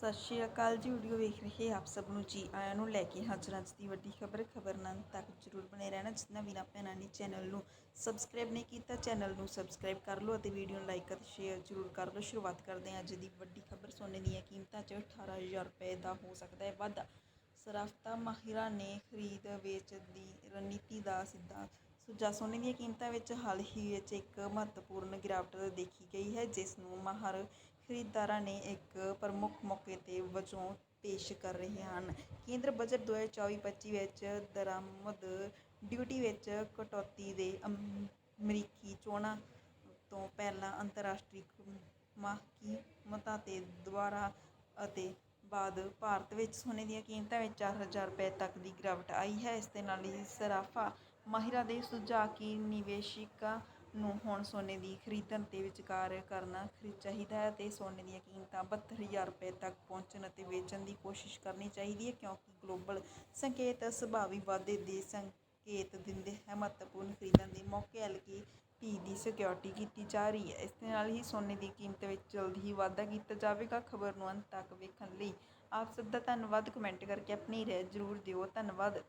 ਸਤਿ ਸ਼੍ਰੀ ਅਕਾਲ ਜੀ, ਵੀਡੀਓ ਵੇਖ ਰਹੇ ਆਪ ਸਭ ਨੂੰ ਜੀ। ਆਇਆਂ ਨੂੰ ਲੈ ਕੇ ਹਾਜ਼ਰ ਅੱਜ ਦੀ ਵੱਡੀ ਖਬਰ ਖਬਰ ਨਾਲ ਤੱਕ ਜਰੂਰ ਬਣੇ ਰਹਿਣਾ, ਜਿੰਨਾ ਵੀਰਾਂ ਭੈਣਾਂ ਨੇ ਚੈਨਲ ਨੂੰ ਸਬਸਕ੍ਰਾਈਬ ਨਹੀਂ ਕੀਤਾ, ਚੈਨਲ ਨੂੰ ਸਬਸਕ੍ਰਾਈਬ ਕਰ ਲਓ ਅਤੇ ਵੀਡੀਓ ਨੂੰ ਲਾਈਕ ਅਤੇ ਸ਼ੇਅਰ ਜਰੂਰ ਕਰ ਲਓ। ਸ਼ੁਰੂਆਤ ਕਰਦੇ ਹਾਂ ਅੱਜ ਦੀ ਵੱਡੀ ਖਬਰ। ਸੋਨੇ ਦੀਆਂ ਕੀਮਤਾਂ 'ਚ 18000 ਰੁਪਏ ਦਾ ਹੋ ਸਕਦਾ ਹੈ ਵਾਧਾ। ਸਰਾਫਤਾ ਮਾਹਿਰਾਂ ਨੇ ਖਰੀਦ ਵੇਚ ਦੀ ਰਣਨੀਤੀ ਦਾ ਸਿੱਧਾ ਸੁਝਾਅ। ਸੋਨੇ ਦੀਆਂ ਕੀਮਤਾਂ ਵਿੱਚ ਹਾਲ ਹੀ ਵਿੱਚ ਇੱਕ ਮਹੱਤਵਪੂਰਨ ਗਿਰਾਵਟ ਦੇਖੀ ਗਈ ਹੈ, ਜਿਸ ਨੂੰ ਮਾਹਰ ਖਰੀਦਦਾਰਾਂ ਨੇ ਇੱਕ ਪ੍ਰਮੁੱਖ ਮੌਕੇ ਤੇ ਵਜੋਂ ਪੇਸ਼ ਕਰ ਰਹੇ ਹਨ। ਕੇਂਦਰ ਬਜਟ 2024-25 ਵਿੱਚ ਦਰਾਮਦ ਡਿਊਟੀ ਵਿੱਚ ਕਟੌਤੀ ਦੇ ਅਮਰੀਕੀ ਚੋਣਾਂ ਤੋਂ ਪਹਿਲਾਂ ਅੰਤਰਰਾਸ਼ਟਰੀ ਮਾਹਕੀਮਤਾਂ ਤੇ ਦੁਆਰਾ ਅਤੇ ਬਾਅਦ ਭਾਰਤ ਵਿੱਚ ਸੋਨੇ ਦੀਆਂ ਕੀਮਤਾਂ ਵਿੱਚ 4000 ਰੁਪਏ ਤੱਕ ਦੀ ਗਿਰਾਵਟ ਆਈ ਹੈ। ਇਸ ਦੇ ਨਾਲ ਹੀ ਸਰਾਫਾ ਮਾਹਿਰਾਂ ਦੇ ਸੁਝਾਅ ਕਿ ਨਿਵੇਸ਼ਕਾਂ ਨੂੰ ਹੁਣ ਸੋਨੇ ਦੀ ਖਰੀਦਣ ਤੇ ਵਿਚਕਾਰ ਕਰਨਾ ਖਰੀ, ਚਾਹੀਦਾ ਹੈ ਤੇ ਸੋਨੇ ਦੀਆਂ ਕੀਮਤਾਂ 72000 ਰੁਪਏ ਤੱਕ ਪਹੁੰਚਣ ਅਤੇ ਵੇਚਣ ਦੀ ਕੋਸ਼ਿਸ਼ ਕਰਨੀ ਚਾਹੀਦੀ ਹੈ ਕਿਉਂਕਿ ਗਲੋਬਲ ਸੰਕੇਤ ਸੁਭਾਵੀ ਵਾਧੇ ਦੇ ਸੰਕੇਤ ਦਿੰਦੇ ਹੈ ਮਹੱਤਵਪੂਰਨ ਖਰੀਦਣ ਦੇ ਮੌਕੇ ਹਲਕੀ ਪੀ ਦੀ ਸਿਕਿਉਰਿਟੀ ਕੀਤੀ ਜਾ ਰਹੀ ਹੈ। ਇਸ ਦੇ ਨਾਲ ਹੀ ਸੋਨੇ ਦੀ ਕੀਮਤ ਵਿੱਚ ਜਲਦੀ ਹੀ ਵਾਧਾ ਕੀਤਾ ਜਾਵੇਗਾ। ਖਬਰ ਨੂੰ ਅੰਤ ਤੱਕ ਵੇਖਣ ਲਈ ਆਪ ਸਭ ਦਾ ਧੰਨਵਾਦ। ਕਮੈਂਟ ਕਰਕੇ ਆਪਣੀ ਰਾਏ ਜ਼ਰੂਰ ਦਿਓ। ਧੰਨਵਾਦ।